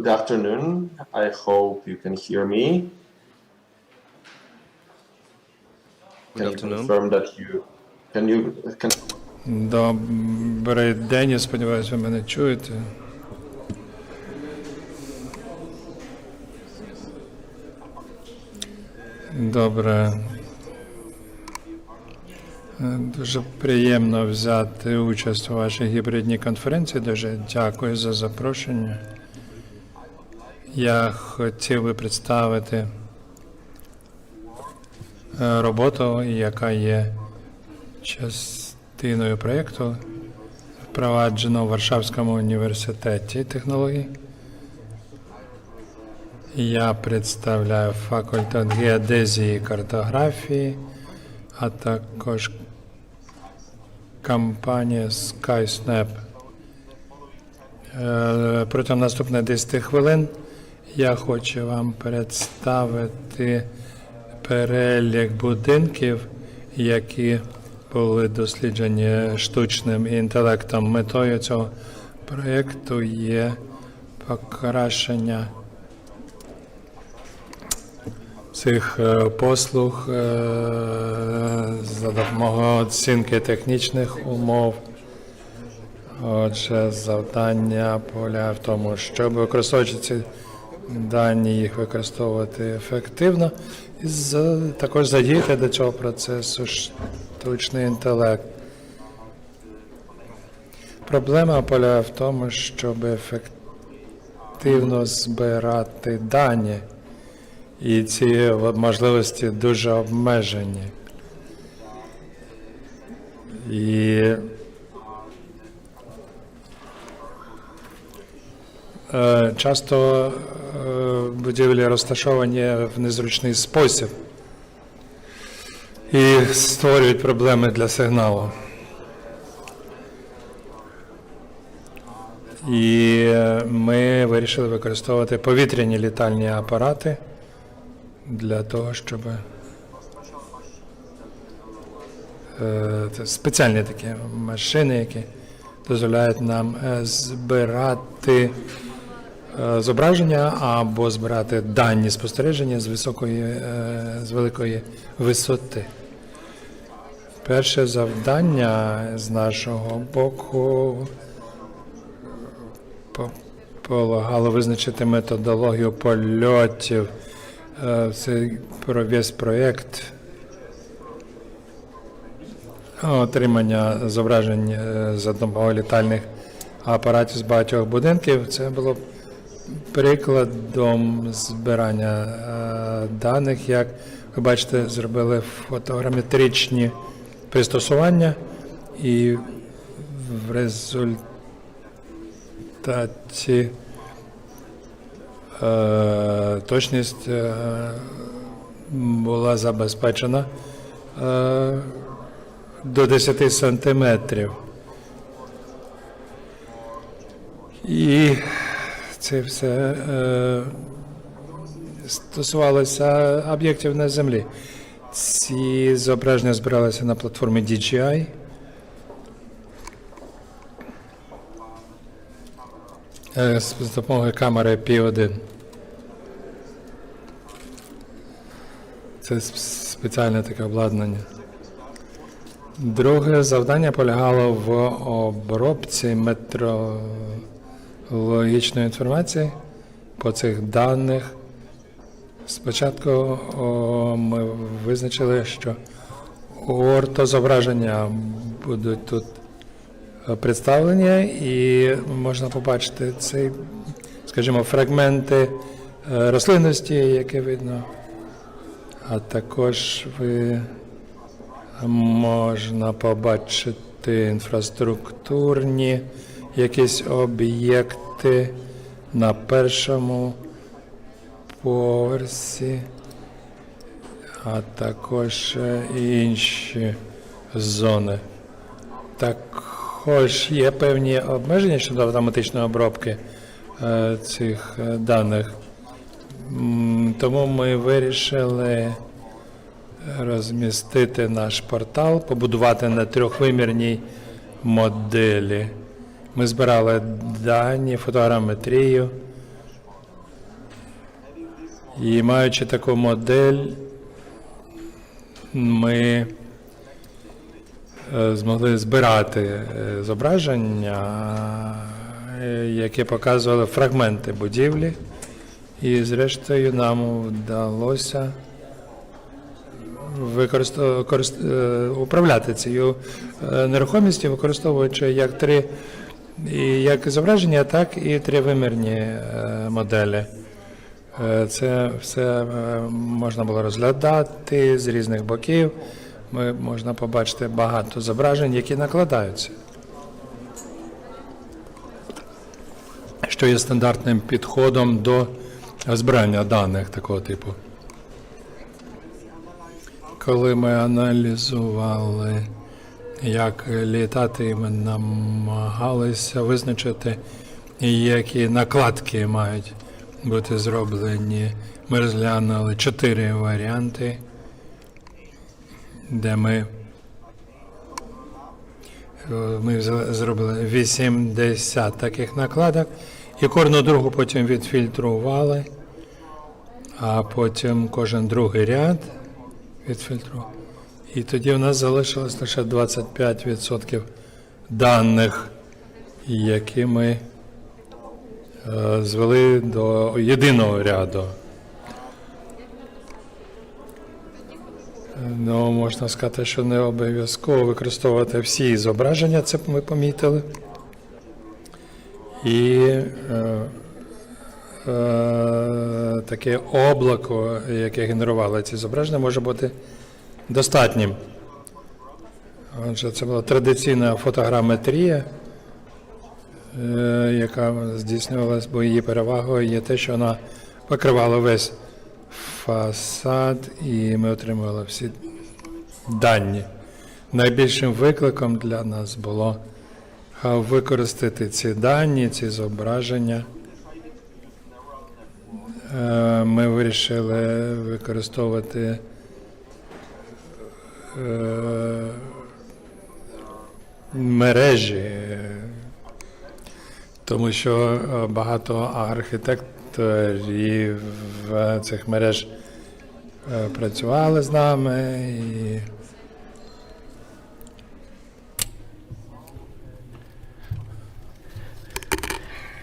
Good afternoon. I hope you can hear me. Good Can you afternoon. confirm that you can you can Добрий день, я сподіваюся, ви мене чуєте. Добре. Е, Дуже приємно взяти участь у вашій гібридній конференції. Дуже дякую за запрошення. Я хотів би представити е, роботу, яка є частиною проєкту, впроваджено в Варшавському університеті технологій. Я представляю факультет геодезії і картографії, а також компанія SkySnap. Е, Протягом наступних 10 хвилин я хочу вам представити перелік будинків, які були досліджені штучним інтелектом. Метою цього проєкту є покращення цих е, послуг е, за допомогою оцінки технічних умов. Отже, завдання полягає в тому, щоб використовуючи ці дані, їх використовувати ефективно, і також задіяти до цього процесу штучний інтелект. Проблема полягає в тому, щоб ефективно збирати дані, і ці можливості дуже обмежені. І Часто е, будівлі розташовані в незручний спосіб і створюють проблеми для сигналу. І е, ми вирішили використовувати повітряні літальні апарати для того, щоб е, спеціальні такі машини, які дозволяють нам е, збирати е, зображення або збирати дані спостереження з високої, е, з великої висоти. Перше завдання з нашого боку по- полагало визначити методологію польотів. Е, Це про весь проєкт отримання зображень е, за допомогою літальних апаратів з багатьох будинків. Це було прикладом збирання е, даних, як ви бачите, зробили фотограметричні пристосування, і в результаті е, точність е, була забезпечена до 10 сантиметрів. І це все е, стосувалося об'єктів на землі. Ці зображення збиралися на платформі DJI. е, з допомогою камери P1. Це спеціальне таке обладнання. Друге завдання полягало в обробці метрологічної інформації по цих даних. Спочатку о, ми визначили, що ортозображення будуть тут е, представлені, і можна побачити цей, скажімо, фрагменти е, рослинності, які видно. А також ви можна побачити інфраструктурні якісь об'єкти на першому поверсі, а також е, інші зони. Також є певні обмеження щодо автоматичної обробки е, цих е, даних. Тому ми вирішили розмістити наш портал, побудувати на трьохвимірній моделі. Ми збирали дані, фотограметрію І маючи таку модель, ми е, змогли збирати е, зображення, е, які показували фрагменти будівлі. І зрештою нам вдалося використов... корист- е, управляти цією нерухомістю, використовуючи як три і як зображення, так і тривимірні е, моделі. Е, Це все е, можна було розглядати з різних боків. Ми можна побачити багато зображень, які накладаються. Що є стандартним підходом до збирання даних такого типу. Коли ми аналізували, як літати, ми намагалися визначити, які накладки мають бути зроблені. Ми розглянули чотири варіанти, де ми, ми зробили 80 таких накладок, і кожну другу потім відфільтрували, а потім кожен другий ряд відфільтрували. І тоді в нас залишилось лише 25% даних, які ми е, звели до єдиного ряду. Ну, можна сказати, що не обов'язково використовувати всі зображення, це ми помітили. І е, е, таке облако, яке генерувало ці зображення, може бути достатнім. Отже, це була традиційна фотограметрія, е, яка здійснювалась, бо її перевагою є те, що вона покривала весь фасад, і ми отримували всі дані. Найбільшим викликом для нас було використати ці дані, ці зображення. Е, Ми вирішили використовувати мережі, е, тому що багато архітекторів е, цих мереж е, працювали з нами і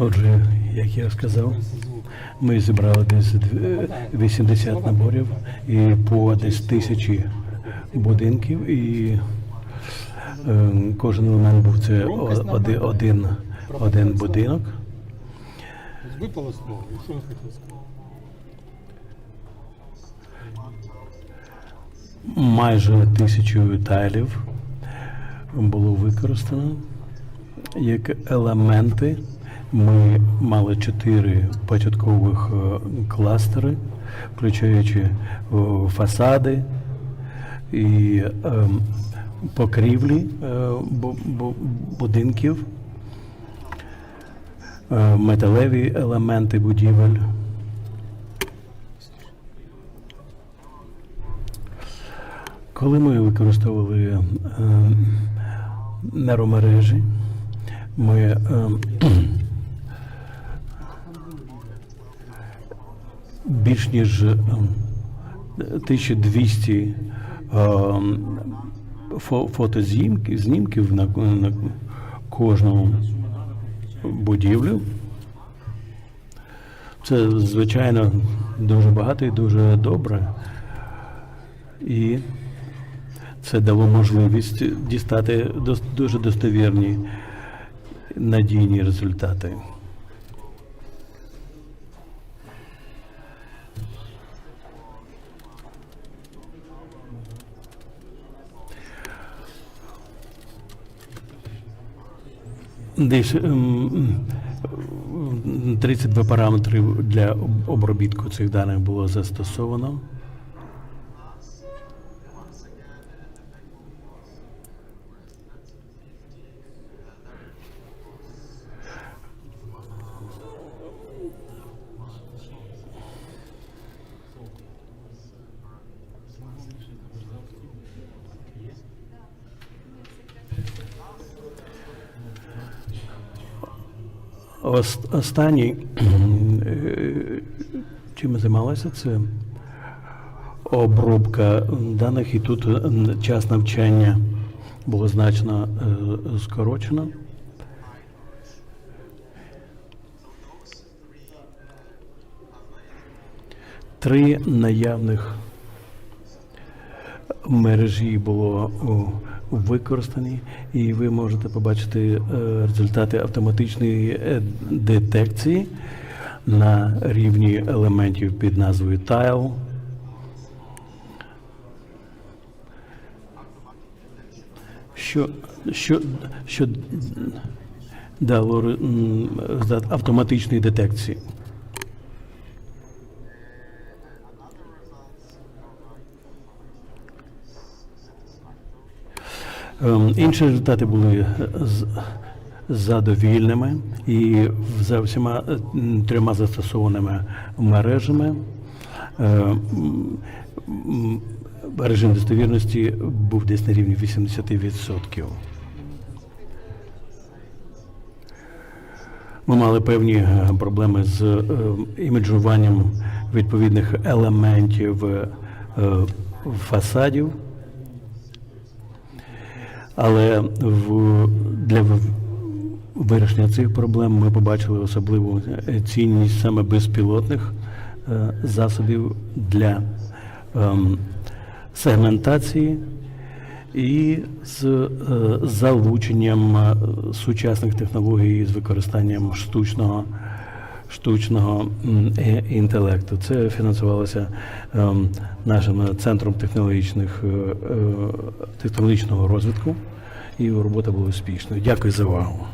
Отже, як я сказав, ми зібрали десь дв- 80 наборів і по десь тисячі будинків, і е, кожен елемент був це о- оди- один, один будинок. Випало слово, що сказати? Майже тисячу тайлів було використано як елементи. Ми мали чотири початкових е, кластери, включаючи фасади і ем, покрівлі е, бу- бу- будинків, е, металеві елементи будівель. Коли ми використовували е, нейромережі, ми більш ніж е, 1200 е, фо- фотознімків знімків на, на кожному будівлю. Це, звичайно, дуже багато і дуже добре. І це дало можливість дістати дуже достовірні надійні результати. Десь ем, м, 32 параметри для обробітку цих даних було застосовано. Останній е, чим ми займалися, це обробка даних, і тут час навчання було значно е, скорочено. Три наявних мережі було о, використані, і ви можете побачити е, результати автоматичної е, детекції на рівні елементів під назвою Tile. Що, що, що дало результат автоматичної детекції? Інші результати були з- задовільними і за всіма е, трьома застосованими мережами е, режим достовірності був десь на рівні 80%. Ми мали певні е, проблеми з е, іміджуванням відповідних елементів е, фасадів. Але в, для вирішення цих проблем ми побачили особливу е, цінність саме безпілотних е, засобів для ем, сегментації і з е, залученням сучасних технологій з використанням штучного штучного інтелекту. Це фінансувалося ем, нашим центром технологічних е, е, технологічного розвитку, і робота була успішною. Дякую за увагу.